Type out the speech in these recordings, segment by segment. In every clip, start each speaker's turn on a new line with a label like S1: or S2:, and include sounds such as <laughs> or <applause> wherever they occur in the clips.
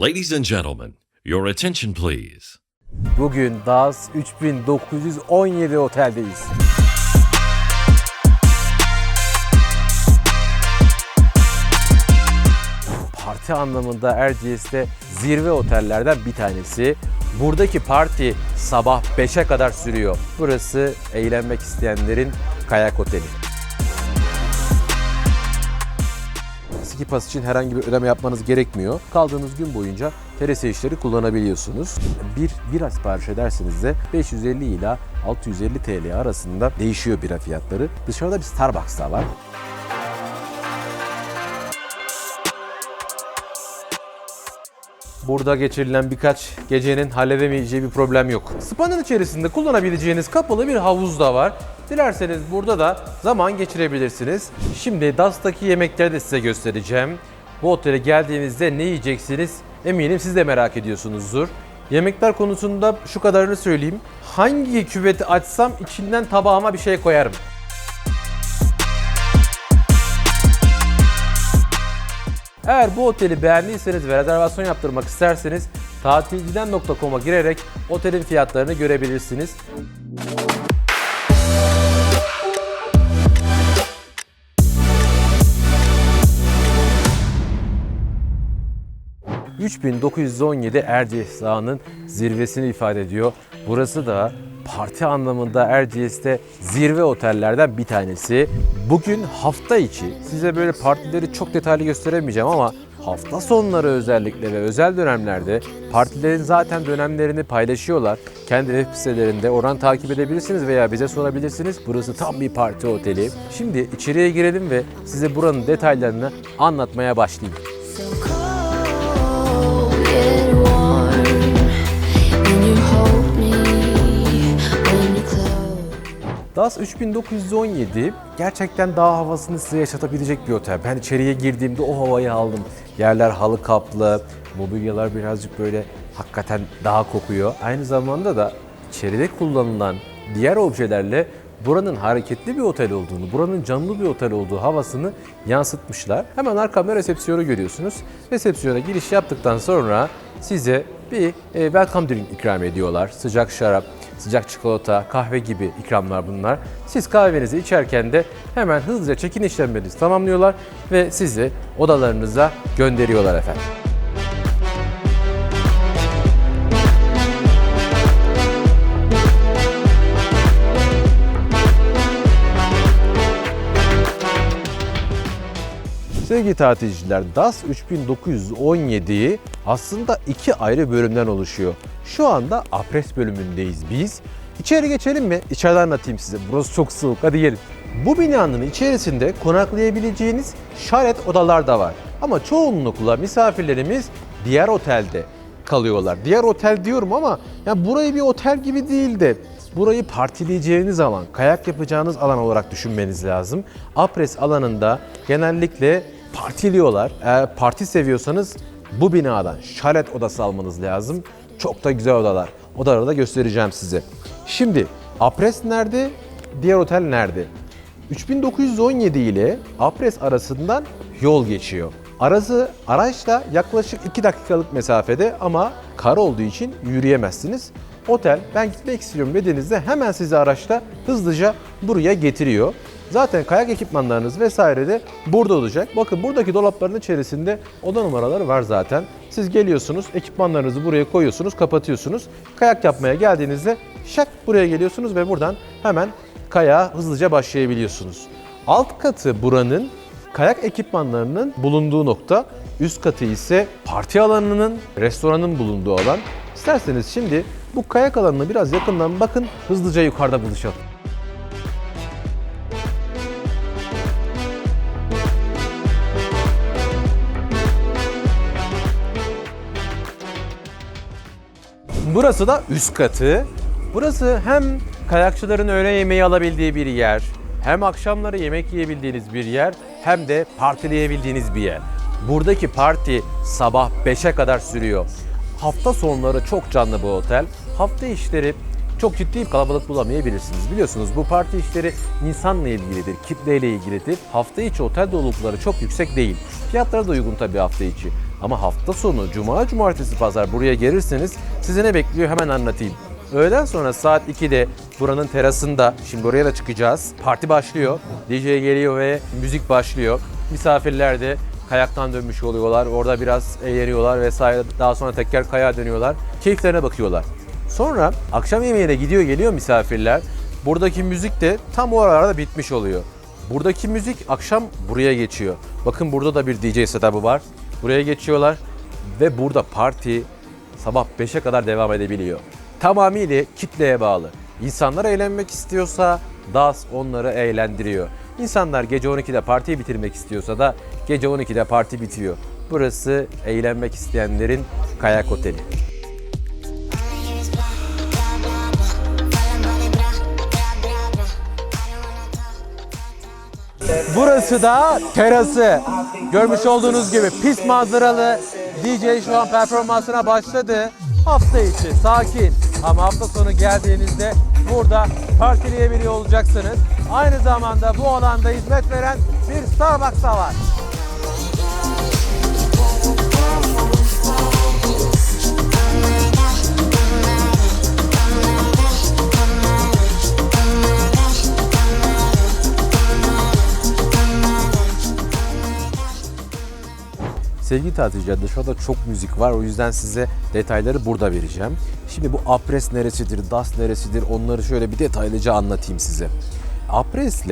S1: Ladies and gentlemen, your attention please.
S2: Bugün DAS 3917 oteldeyiz. Parti anlamında Erciyes'te zirve otellerden bir tanesi. Buradaki parti sabah 5'e kadar sürüyor. Burası eğlenmek isteyenlerin kayak oteli. Ski Pass için herhangi bir ödeme yapmanız gerekmiyor. Kaldığınız gün boyunca TRS işleri kullanabiliyorsunuz. Bir bira sipariş ederseniz de 550 ila 650 TL arasında değişiyor bira fiyatları. Dışarıda bir Starbucks da var. Burada geçirilen birkaç gecenin halledemeyeceği bir problem yok. Spa'nın içerisinde kullanabileceğiniz kapalı bir havuz da var. Dilerseniz burada da zaman geçirebilirsiniz. Şimdi DAS'taki yemekleri de size göstereceğim. Bu otele geldiğinizde ne yiyeceksiniz? Eminim siz de merak ediyorsunuzdur. Yemekler konusunda şu kadarını söyleyeyim. Hangi küveti açsam içinden tabağıma bir şey koyarım. Eğer bu oteli beğendiyseniz ve rezervasyon yaptırmak isterseniz tatilciden.com'a girerek otelin fiyatlarını görebilirsiniz. ...3917 Erciyes zirvesini ifade ediyor. Burası da parti anlamında Erciyes'te zirve otellerden bir tanesi. Bugün hafta içi size böyle partileri çok detaylı gösteremeyeceğim ama hafta sonları özellikle ve özel dönemlerde partilerin zaten dönemlerini paylaşıyorlar. Kendi web sitelerinde oradan takip edebilirsiniz veya bize sorabilirsiniz. Burası tam bir parti oteli. Şimdi içeriye girelim ve size buranın detaylarını anlatmaya başlayayım. DAS 3917 gerçekten dağ havasını size yaşatabilecek bir otel. Ben içeriye girdiğimde o havayı aldım. Yerler halı kaplı, mobilyalar birazcık böyle hakikaten dağ kokuyor. Aynı zamanda da içeride kullanılan diğer objelerle buranın hareketli bir otel olduğunu, buranın canlı bir otel olduğu havasını yansıtmışlar. Hemen arkamda resepsiyonu görüyorsunuz. Resepsiyona giriş yaptıktan sonra size bir e, welcome drink ikram ediyorlar. Sıcak şarap, sıcak çikolata, kahve gibi ikramlar bunlar. Siz kahvenizi içerken de hemen hızlıca çekin işlemlerinizi tamamlıyorlar ve sizi odalarınıza gönderiyorlar efendim. Sevgili tatilciler, DAS 3917'yi aslında iki ayrı bölümden oluşuyor. Şu anda Apres bölümündeyiz biz. İçeri geçelim mi? İçeriden anlatayım size. Burası çok soğuk. Hadi gelin. Bu binanın içerisinde konaklayabileceğiniz şaret odalar da var. Ama çoğunlukla misafirlerimiz diğer otelde kalıyorlar. Diğer otel diyorum ama ya burayı bir otel gibi değil de burayı partileyeceğiniz alan, kayak yapacağınız alan olarak düşünmeniz lazım. Apres alanında genellikle partiliyorlar. Eğer parti seviyorsanız bu binadan şalet odası almanız lazım. Çok da güzel odalar. Odaları da göstereceğim size. Şimdi Apres nerede? Diğer otel nerede? 3917 ile Apres arasından yol geçiyor. Arası araçla yaklaşık 2 dakikalık mesafede ama kar olduğu için yürüyemezsiniz. Otel ben gitmek istiyorum dediğinizde hemen sizi araçla hızlıca buraya getiriyor. Zaten kayak ekipmanlarınız vesaire de burada olacak. Bakın buradaki dolapların içerisinde oda numaraları var zaten. Siz geliyorsunuz, ekipmanlarınızı buraya koyuyorsunuz, kapatıyorsunuz. Kayak yapmaya geldiğinizde şak buraya geliyorsunuz ve buradan hemen kayağa hızlıca başlayabiliyorsunuz. Alt katı buranın kayak ekipmanlarının bulunduğu nokta, üst katı ise parti alanının, restoranın bulunduğu alan. İsterseniz şimdi bu kayak alanına biraz yakından bakın, hızlıca yukarıda buluşalım. Burası da üst katı. Burası hem kayakçıların öğle yemeği alabildiği bir yer, hem akşamları yemek yiyebildiğiniz bir yer, hem de partileyebildiğiniz bir yer. Buradaki parti sabah 5'e kadar sürüyor. Hafta sonları çok canlı bu otel. Hafta işleri çok ciddi bir kalabalık bulamayabilirsiniz. Biliyorsunuz bu parti işleri insanla ilgilidir, kitleyle ilgilidir. Hafta içi otel dolulukları çok yüksek değil. Fiyatları da uygun tabii hafta içi. Ama hafta sonu, cuma, cumartesi, pazar buraya gelirseniz sizi ne bekliyor hemen anlatayım. Öğleden sonra saat 2'de buranın terasında, şimdi oraya da çıkacağız. Parti başlıyor. DJ geliyor ve müzik başlıyor. Misafirler de kayaktan dönmüş oluyorlar. Orada biraz eğleniyorlar vesaire. Daha sonra tekrar kayağa dönüyorlar. Keyiflerine bakıyorlar. Sonra akşam yemeğine gidiyor geliyor misafirler. Buradaki müzik de tam o arada bitmiş oluyor. Buradaki müzik akşam buraya geçiyor. Bakın burada da bir DJ setup'ı var. Buraya geçiyorlar ve burada parti sabah 5'e kadar devam edebiliyor. Tamamıyla kitleye bağlı. İnsanlar eğlenmek istiyorsa DAS onları eğlendiriyor. İnsanlar gece 12'de partiyi bitirmek istiyorsa da gece 12'de parti bitiyor. Burası eğlenmek isteyenlerin kayak oteli. Burası da terası. Görmüş olduğunuz gibi pis manzaralı DJ şu an performansına başladı. Hafta içi sakin ama hafta sonu geldiğinizde burada partileyebiliyor olacaksınız. Aynı zamanda bu alanda hizmet veren bir Starbucks da var. Sevgili tatilciler dışarıda çok müzik var o yüzden size detayları burada vereceğim. Şimdi bu Apres neresidir, Das neresidir onları şöyle bir detaylıca anlatayım size. Apres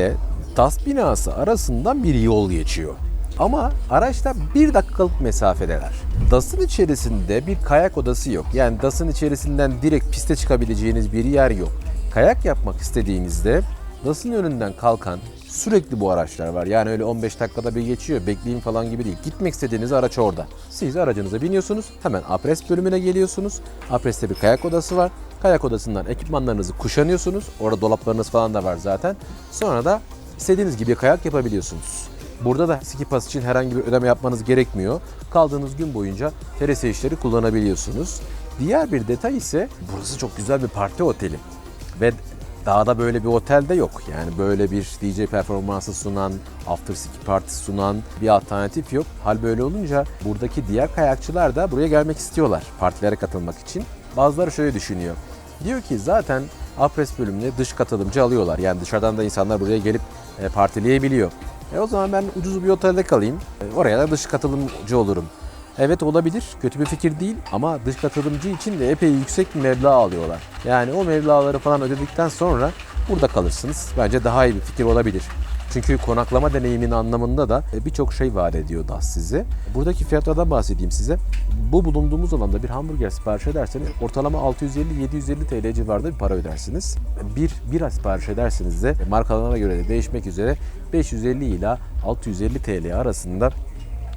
S2: Das binası arasından bir yol geçiyor. Ama araçlar bir dakikalık mesafedeler. DAS'ın içerisinde bir kayak odası yok. Yani DAS'ın içerisinden direkt piste çıkabileceğiniz bir yer yok. Kayak yapmak istediğinizde DAS'ın önünden kalkan sürekli bu araçlar var. Yani öyle 15 dakikada bir geçiyor, bekleyin falan gibi değil. Gitmek istediğiniz araç orada. Siz aracınıza biniyorsunuz, hemen Apres bölümüne geliyorsunuz. Apres'te bir kayak odası var. Kayak odasından ekipmanlarınızı kuşanıyorsunuz. Orada dolaplarınız falan da var zaten. Sonra da istediğiniz gibi kayak yapabiliyorsunuz. Burada da ski pass için herhangi bir ödeme yapmanız gerekmiyor. Kaldığınız gün boyunca TRS işleri kullanabiliyorsunuz. Diğer bir detay ise burası çok güzel bir parti oteli. Ve dağda böyle bir otel de yok. Yani böyle bir DJ performansı sunan, after ski party sunan bir alternatif yok. Hal böyle olunca buradaki diğer kayakçılar da buraya gelmek istiyorlar partilere katılmak için. Bazıları şöyle düşünüyor. Diyor ki zaten Apres bölümüne dış katılımcı alıyorlar. Yani dışarıdan da insanlar buraya gelip e, partileyebiliyor. E o zaman ben ucuz bir otelde kalayım. E, oraya da dış katılımcı olurum. Evet olabilir. Kötü bir fikir değil ama dış katılımcı için de epey yüksek bir meblağ alıyorlar. Yani o meblağları falan ödedikten sonra burada kalırsınız. Bence daha iyi bir fikir olabilir. Çünkü konaklama deneyimin anlamında da e, birçok şey vaat ediyor DAS size. Buradaki fiyatlardan bahsedeyim size. Bu bulunduğumuz alanda bir hamburger sipariş ederseniz ortalama 650-750 TL civarında bir para ödersiniz. Bir bira sipariş ederseniz de markalarına göre de değişmek üzere 550 ila 650 TL arasında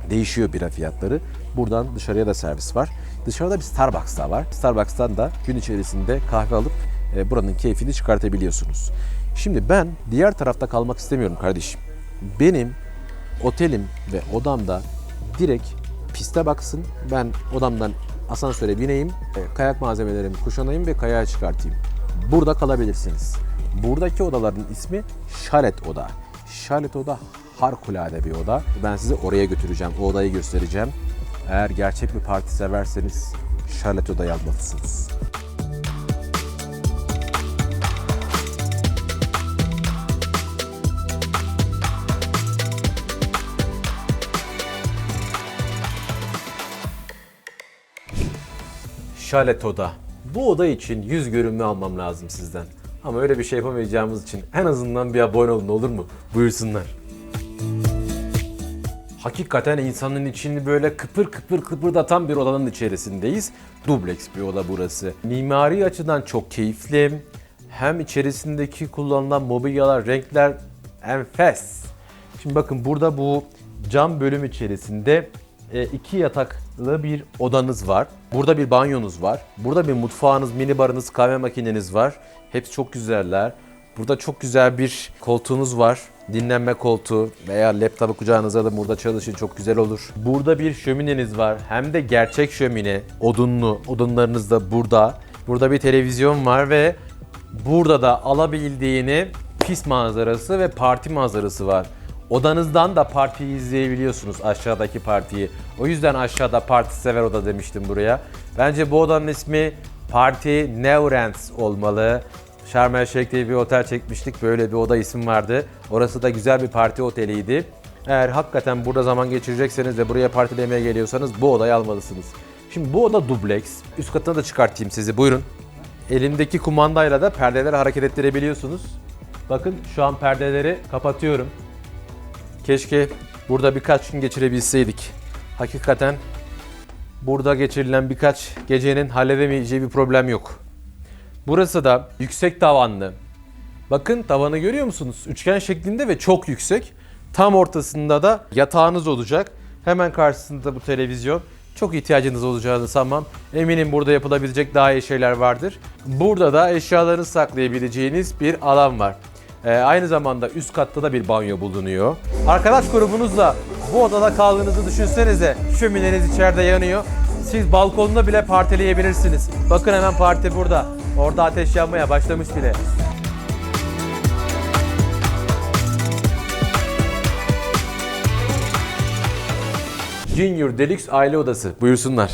S2: değişiyor bira fiyatları. Buradan dışarıya da servis var. Dışarıda bir Starbucks da var. Starbucks'tan da gün içerisinde kahve alıp e, buranın keyfini çıkartabiliyorsunuz. Şimdi ben diğer tarafta kalmak istemiyorum kardeşim. Benim otelim ve odamda direkt piste baksın. Ben odamdan asansöre bineyim, e, kayak malzemelerimi kuşanayım ve kayağa çıkartayım. Burada kalabilirsiniz. Buradaki odaların ismi Şalet Oda. Şalet Oda harikulade bir oda. Ben sizi oraya götüreceğim, o odayı göstereceğim. Eğer gerçek bir parti severseniz Şalet Oda yazmalısınız. Şalet Oda. Bu oda için yüz görünme almam lazım sizden. Ama öyle bir şey yapamayacağımız için en azından bir abone olun olur mu? Buyursunlar. Hakikaten insanın içini böyle kıpır kıpır kıpırdatan bir odanın içerisindeyiz. Dubleks bir oda burası. Mimari açıdan çok keyifli. Hem içerisindeki kullanılan mobilyalar, renkler enfes. Şimdi bakın burada bu cam bölüm içerisinde e, iki yataklı bir odanız var. Burada bir banyonuz var. Burada bir mutfağınız, mini barınız, kahve makineniz var. Hepsi çok güzeller. Burada çok güzel bir koltuğunuz var. Dinlenme koltuğu veya laptopu kucağınıza da burada çalışın çok güzel olur. Burada bir şömineniz var. Hem de gerçek şömine. Odunlu. Odunlarınız da burada. Burada bir televizyon var ve burada da alabildiğini pis manzarası ve parti manzarası var. Odanızdan da partiyi izleyebiliyorsunuz aşağıdaki partiyi. O yüzden aşağıda parti sever oda demiştim buraya. Bence bu odanın ismi Parti Neurens olmalı. Sharm el bir otel çekmiştik. Böyle bir oda isim vardı. Orası da güzel bir parti oteliydi. Eğer hakikaten burada zaman geçirecekseniz ve buraya partilemeye geliyorsanız bu odayı almalısınız. Şimdi bu oda dubleks. Üst katına da çıkartayım sizi. Buyurun. Elimdeki kumandayla da perdeleri hareket ettirebiliyorsunuz. Bakın şu an perdeleri kapatıyorum. Keşke burada birkaç gün geçirebilseydik. Hakikaten burada geçirilen birkaç gecenin halledemeyeceği bir problem yok. Burası da yüksek tavanlı. Bakın tavanı görüyor musunuz? Üçgen şeklinde ve çok yüksek. Tam ortasında da yatağınız olacak. Hemen karşısında bu televizyon. Çok ihtiyacınız olacağını sanmam. Eminim burada yapılabilecek daha iyi şeyler vardır. Burada da eşyalarınızı saklayabileceğiniz bir alan var. Ee, aynı zamanda üst katta da bir banyo bulunuyor. Arkadaş grubunuzla bu odada kaldığınızı düşünsenize. Şömineniz içeride yanıyor. Siz balkonda bile partileyebilirsiniz. Bakın hemen parti burada. Orada ateş yanmaya başlamış bile. Junior Deluxe aile odası. Buyursunlar.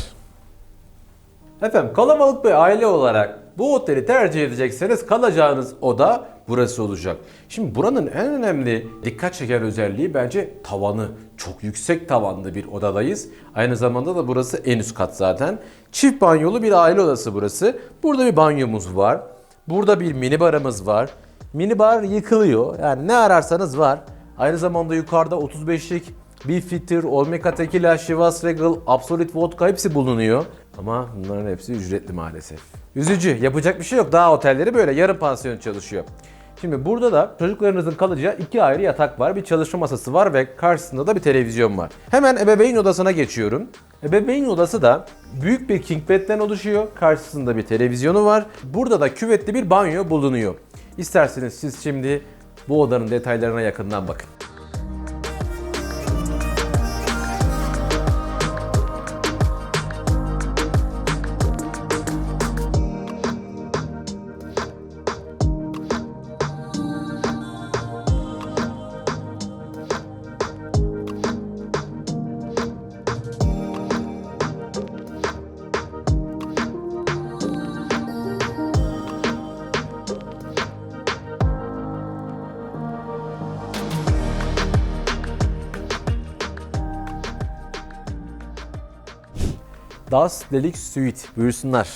S2: Efendim kalabalık bir aile olarak bu oteli tercih edecekseniz kalacağınız oda burası olacak. Şimdi buranın en önemli dikkat çeken özelliği bence tavanı. Çok yüksek tavanlı bir odadayız. Aynı zamanda da burası en üst kat zaten. Çift banyolu bir aile odası burası. Burada bir banyomuz var. Burada bir mini barımız var. Mini bar yıkılıyor. Yani ne ararsanız var. Aynı zamanda yukarıda 35'lik bir fitir, Olmeca Tequila, Chivas Regal, Absolut Vodka hepsi bulunuyor. Ama bunların hepsi ücretli maalesef. Üzücü. Yapacak bir şey yok. Daha otelleri böyle yarım pansiyon çalışıyor. Şimdi burada da çocuklarınızın kalacağı iki ayrı yatak var. Bir çalışma masası var ve karşısında da bir televizyon var. Hemen ebeveyn odasına geçiyorum. Ebeveyn odası da büyük bir king bed'den oluşuyor. Karşısında bir televizyonu var. Burada da küvetli bir banyo bulunuyor. İsterseniz siz şimdi bu odanın detaylarına yakından bakın. Das Deluxe Suite buyursunlar.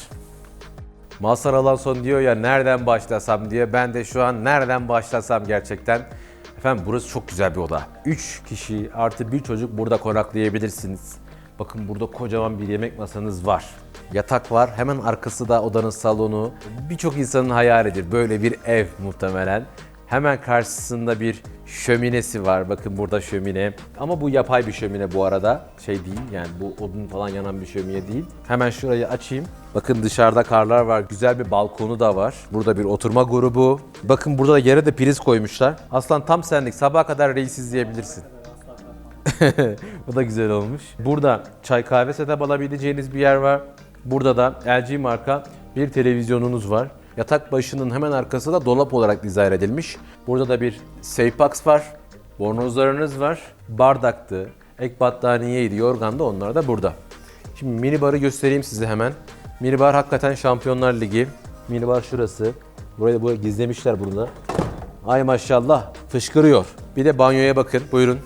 S2: Mazhar Alanson diyor ya nereden başlasam diye. Ben de şu an nereden başlasam gerçekten. Efendim burası çok güzel bir oda. 3 kişi artı bir çocuk burada konaklayabilirsiniz. Bakın burada kocaman bir yemek masanız var. Yatak var. Hemen arkası da odanın salonu. Birçok insanın hayalidir. Böyle bir ev muhtemelen. Hemen karşısında bir şöminesi var. Bakın burada şömine. Ama bu yapay bir şömine bu arada. Şey değil yani bu odun falan yanan bir şömine değil. Hemen şurayı açayım. Bakın dışarıda karlar var. Güzel bir balkonu da var. Burada bir oturma grubu. Bakın burada da yere de priz koymuşlar. Aslan tam senlik. Sabaha kadar reis izleyebilirsin. <laughs> Bu da güzel olmuş. Burada çay kahve setup alabileceğiniz bir yer var. Burada da LG marka bir televizyonunuz var. Yatak başının hemen arkası da dolap olarak dizayn edilmiş. Burada da bir Seypax var. Bornozlarınız var. Bardaktı, ek battaniyeydi, yorgan da onlar da burada. Şimdi mini barı göstereyim size hemen. Mini bar hakikaten Şampiyonlar Ligi. Mini bar şurası. Burayı da bu gizlemişler burada. Ay maşallah fışkırıyor. Bir de banyoya bakın buyurun.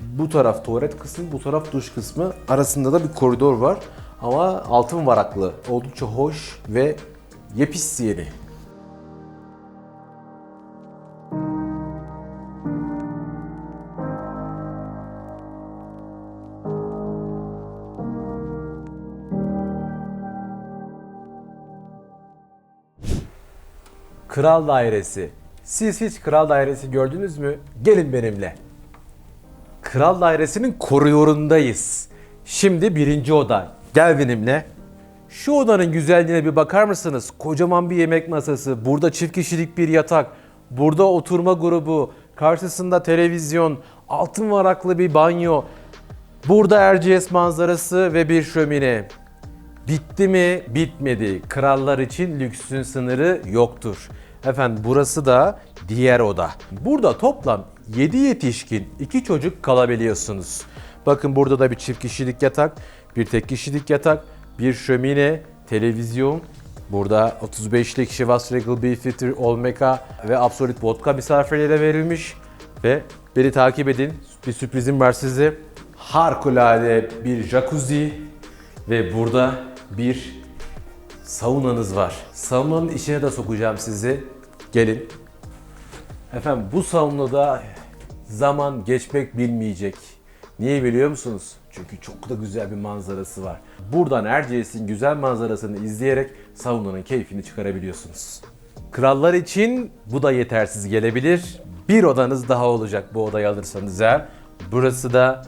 S2: Bu taraf tuvalet kısmı, bu taraf duş kısmı. Arasında da bir koridor var. Ama altın varaklı. Oldukça hoş ve yepis. Kral Dairesi. Siz hiç Kral Dairesi gördünüz mü? Gelin benimle. Kral Dairesi'nin koridorundayız. Şimdi birinci oda. Gel benimle. Şu odanın güzelliğine bir bakar mısınız? Kocaman bir yemek masası, burada çift kişilik bir yatak, burada oturma grubu, karşısında televizyon, altın varaklı bir banyo, burada Erciyes manzarası ve bir şömine. Bitti mi? Bitmedi. Krallar için lüksün sınırı yoktur. Efendim burası da diğer oda. Burada toplam 7 yetişkin, 2 çocuk kalabiliyorsunuz. Bakın burada da bir çift kişilik yatak, bir tek kişilik yatak, bir şömine, televizyon, Burada 35'lik Chivas Regal Beefeater Olmeca ve Absolut Vodka misafirlere verilmiş. Ve beni takip edin. Bir sürprizim var size. Harikulade bir jacuzzi ve burada bir saunanız var. Saunanın içine de sokacağım sizi. Gelin. Efendim bu saunada zaman geçmek bilmeyecek. Niye biliyor musunuz? Çünkü çok da güzel bir manzarası var. Buradan Erciyes'in güzel manzarasını izleyerek saunanın keyfini çıkarabiliyorsunuz. Krallar için bu da yetersiz gelebilir. Bir odanız daha olacak bu odayı alırsanız eğer. Burası da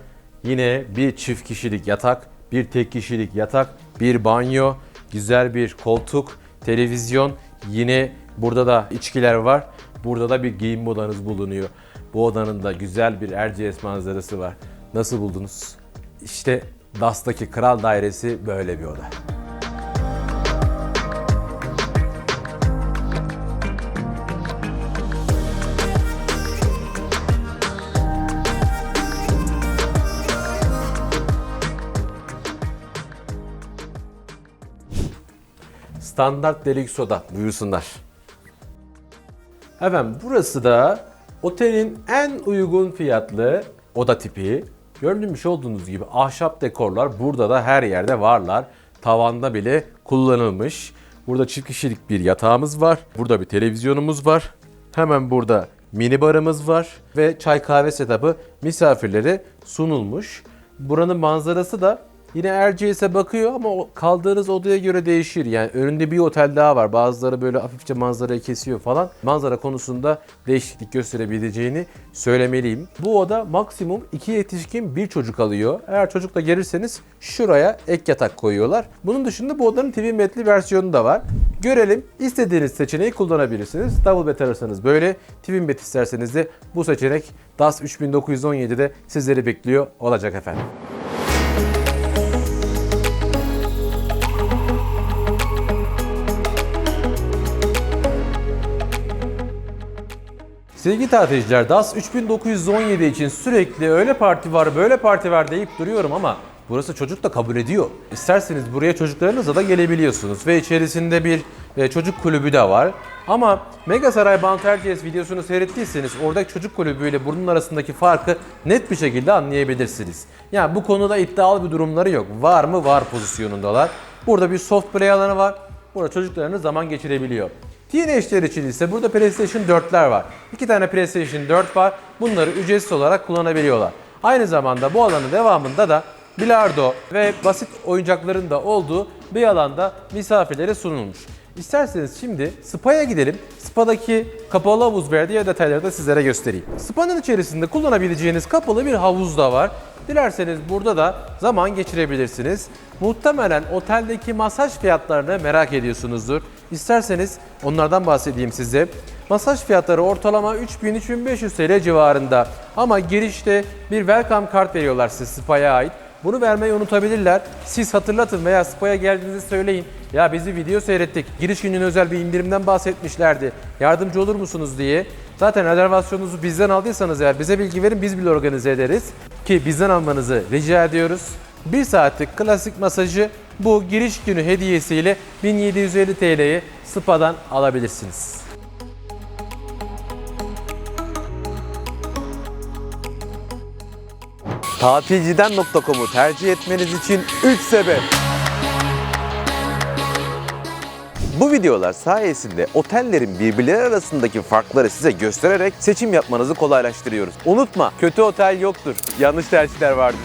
S2: yine bir çift kişilik yatak, bir tek kişilik yatak, bir banyo, güzel bir koltuk, televizyon, yine burada da içkiler var. Burada da bir giyinme odanız bulunuyor. Bu odanın da güzel bir Erciyes manzarası var. Nasıl buldunuz? İşte DAS'taki Kral Dairesi böyle bir oda. Standart Deluxe oda buyursunlar. Efendim burası da otelin en uygun fiyatlı oda tipi. Görmüş olduğunuz gibi ahşap dekorlar burada da her yerde varlar. Tavanda bile kullanılmış. Burada çift kişilik bir yatağımız var. Burada bir televizyonumuz var. Hemen burada mini barımız var ve çay kahve setup'ı misafirlere sunulmuş. Buranın manzarası da Yine Erciyes'e bakıyor ama kaldığınız odaya göre değişir. Yani önünde bir otel daha var. Bazıları böyle hafifçe manzarayı kesiyor falan. Manzara konusunda değişiklik gösterebileceğini söylemeliyim. Bu oda maksimum 2 yetişkin bir çocuk alıyor. Eğer çocukla gelirseniz şuraya ek yatak koyuyorlar. Bunun dışında bu odanın TV metli versiyonu da var. Görelim. İstediğiniz seçeneği kullanabilirsiniz. Double bed ararsanız böyle. Twin bed isterseniz de bu seçenek DAS 3917'de sizleri bekliyor olacak efendim. Sevgili tatilciler, DAS 3917 için sürekli öyle parti var, böyle parti var deyip duruyorum ama burası çocuk da kabul ediyor. İsterseniz buraya çocuklarınızla da gelebiliyorsunuz ve içerisinde bir e, çocuk kulübü de var. Ama Mega Saray Bounty Erciyes videosunu seyrettiyseniz oradaki çocuk kulübüyle bunun arasındaki farkı net bir şekilde anlayabilirsiniz. Yani bu konuda iddialı bir durumları yok. Var mı? Var pozisyonundalar. Burada bir soft play alanı var. Burada çocuklarınız zaman geçirebiliyor. Teenage'ler için ise burada PlayStation 4'ler var. İki tane PlayStation 4 var. Bunları ücretsiz olarak kullanabiliyorlar. Aynı zamanda bu alanın devamında da bilardo ve basit oyuncakların da olduğu bir alanda misafirlere sunulmuş. İsterseniz şimdi spa'ya gidelim. Spa'daki kapalı havuz ve diğer detayları da sizlere göstereyim. Spa'nın içerisinde kullanabileceğiniz kapalı bir havuz da var. Dilerseniz burada da zaman geçirebilirsiniz. Muhtemelen oteldeki masaj fiyatlarını merak ediyorsunuzdur. İsterseniz onlardan bahsedeyim size. Masaj fiyatları ortalama 3000-3500 TL civarında. Ama girişte bir welcome kart veriyorlar size spa'ya ait. Bunu vermeyi unutabilirler. Siz hatırlatın veya spa'ya geldiğinizde söyleyin. Ya bizi video seyrettik. Giriş günün özel bir indirimden bahsetmişlerdi. Yardımcı olur musunuz diye. Zaten rezervasyonunuzu bizden aldıysanız eğer bize bilgi verin biz bile organize ederiz. Ki bizden almanızı rica ediyoruz. 1 saatlik klasik masajı bu giriş günü hediyesiyle 1750 TL'yi SPA'dan alabilirsiniz. Tatilciden.com'u tercih etmeniz için 3 sebep. Bu videolar sayesinde otellerin birbirleri arasındaki farkları size göstererek seçim yapmanızı kolaylaştırıyoruz. Unutma, kötü otel yoktur. Yanlış tercihler vardır.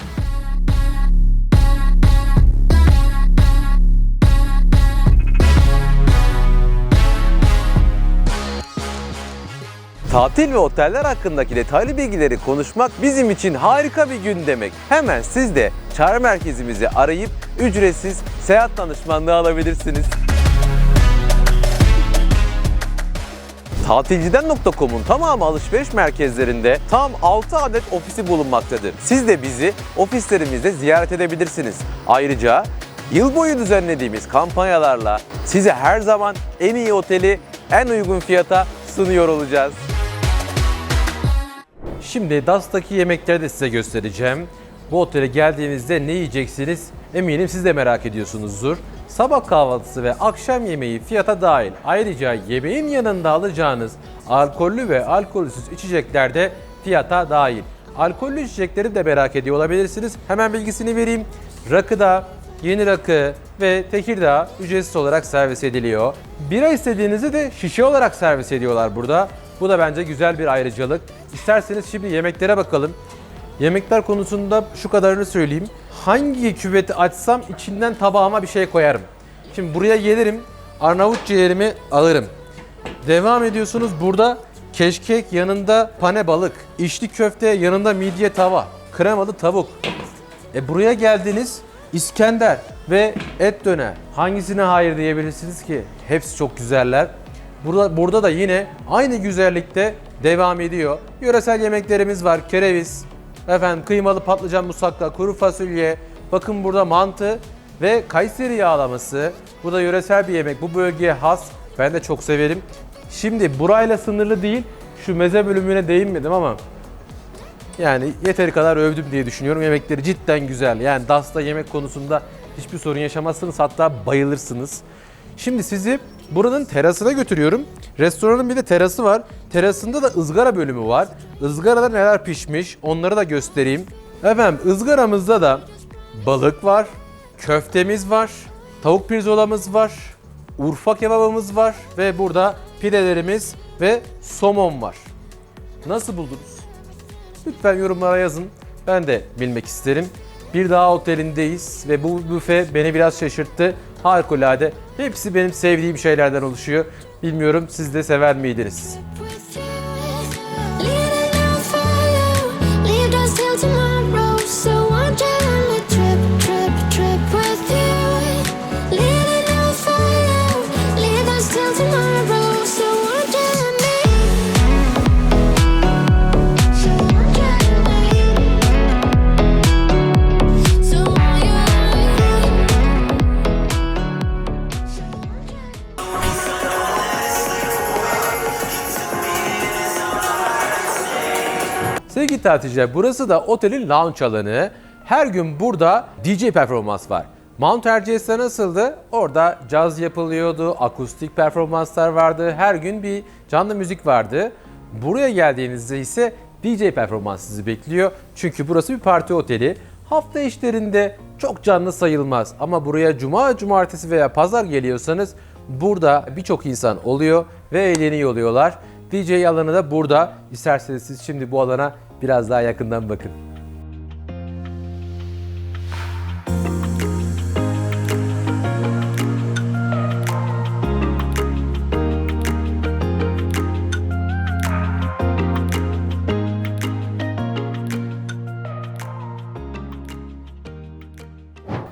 S2: Tatil ve oteller hakkındaki detaylı bilgileri konuşmak bizim için harika bir gün demek. Hemen siz de çağrı merkezimizi arayıp ücretsiz seyahat danışmanlığı alabilirsiniz. Tatilciden.com'un tamamı alışveriş merkezlerinde tam 6 adet ofisi bulunmaktadır. Siz de bizi ofislerimizde ziyaret edebilirsiniz. Ayrıca yıl boyu düzenlediğimiz kampanyalarla size her zaman en iyi oteli en uygun fiyata sunuyor olacağız. Şimdi DAS'taki yemekleri de size göstereceğim. Bu otele geldiğinizde ne yiyeceksiniz eminim siz de merak ediyorsunuzdur. Sabah kahvaltısı ve akşam yemeği fiyata dahil. Ayrıca yemeğin yanında alacağınız alkollü ve alkolsüz içecekler de fiyata dahil. Alkollü içecekleri de merak ediyor olabilirsiniz. Hemen bilgisini vereyim. Rakıda, yeni rakı ve Tekirdağ ücretsiz olarak servis ediliyor. Bira istediğinizde de şişe olarak servis ediyorlar burada. Bu da bence güzel bir ayrıcalık. İsterseniz şimdi yemeklere bakalım. Yemekler konusunda şu kadarını söyleyeyim. Hangi küveti açsam içinden tabağıma bir şey koyarım. Şimdi buraya gelirim, Arnavut ciğerimi alırım. Devam ediyorsunuz burada keşkek yanında pane balık, içli köfte yanında midye tava, kremalı tavuk. E buraya geldiniz İskender ve et döner. Hangisine hayır diyebilirsiniz ki? Hepsi çok güzeller. Burada, burada da yine aynı güzellikte devam ediyor. Yöresel yemeklerimiz var. Kereviz, efendim kıymalı patlıcan musakka, kuru fasulye. Bakın burada mantı ve Kayseri yağlaması. Bu da yöresel bir yemek. Bu bölgeye has. Ben de çok severim. Şimdi burayla sınırlı değil. Şu meze bölümüne değinmedim ama yani yeteri kadar övdüm diye düşünüyorum. Yemekleri cidden güzel. Yani DAS'ta yemek konusunda hiçbir sorun yaşamazsınız. Hatta bayılırsınız. Şimdi sizi buranın terasına götürüyorum. Restoranın bir de terası var. Terasında da ızgara bölümü var. Izgarada neler pişmiş onları da göstereyim. Efendim ızgaramızda da balık var, köftemiz var, tavuk pirzolamız var, Urfa kebabımız var ve burada pidelerimiz ve somon var. Nasıl buldunuz? Lütfen yorumlara yazın. Ben de bilmek isterim. Bir daha otelindeyiz ve bu büfe beni biraz şaşırttı. Harikulade. Hepsi benim sevdiğim şeylerden oluşuyor. Bilmiyorum siz de sever miydiniz? Tatilciler burası da otelin lounge alanı. Her gün burada DJ performans var. Mount Erciyes'te nasıldı? Orada caz yapılıyordu, akustik performanslar vardı, her gün bir canlı müzik vardı. Buraya geldiğinizde ise DJ performans sizi bekliyor. Çünkü burası bir parti oteli. Hafta işlerinde çok canlı sayılmaz ama buraya cuma, cumartesi veya pazar geliyorsanız burada birçok insan oluyor ve eğleniyor oluyorlar. DJ alanı da burada. İsterseniz siz şimdi bu alana biraz daha yakından bakın.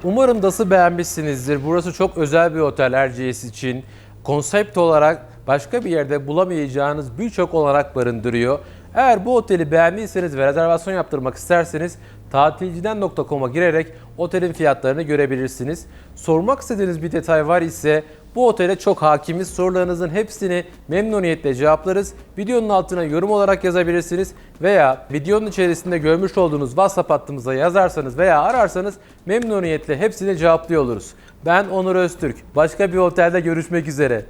S2: Umarım DAS'ı beğenmişsinizdir. Burası çok özel bir otel Erciyes için. Konsept olarak başka bir yerde bulamayacağınız birçok olarak barındırıyor. Eğer bu oteli beğendiyseniz ve rezervasyon yaptırmak isterseniz tatilciden.com'a girerek otelin fiyatlarını görebilirsiniz. Sormak istediğiniz bir detay var ise bu otele çok hakimiz. Sorularınızın hepsini memnuniyetle cevaplarız. Videonun altına yorum olarak yazabilirsiniz veya videonun içerisinde görmüş olduğunuz WhatsApp hattımıza yazarsanız veya ararsanız memnuniyetle hepsini cevaplıyor oluruz. Ben Onur Öztürk. Başka bir otelde görüşmek üzere.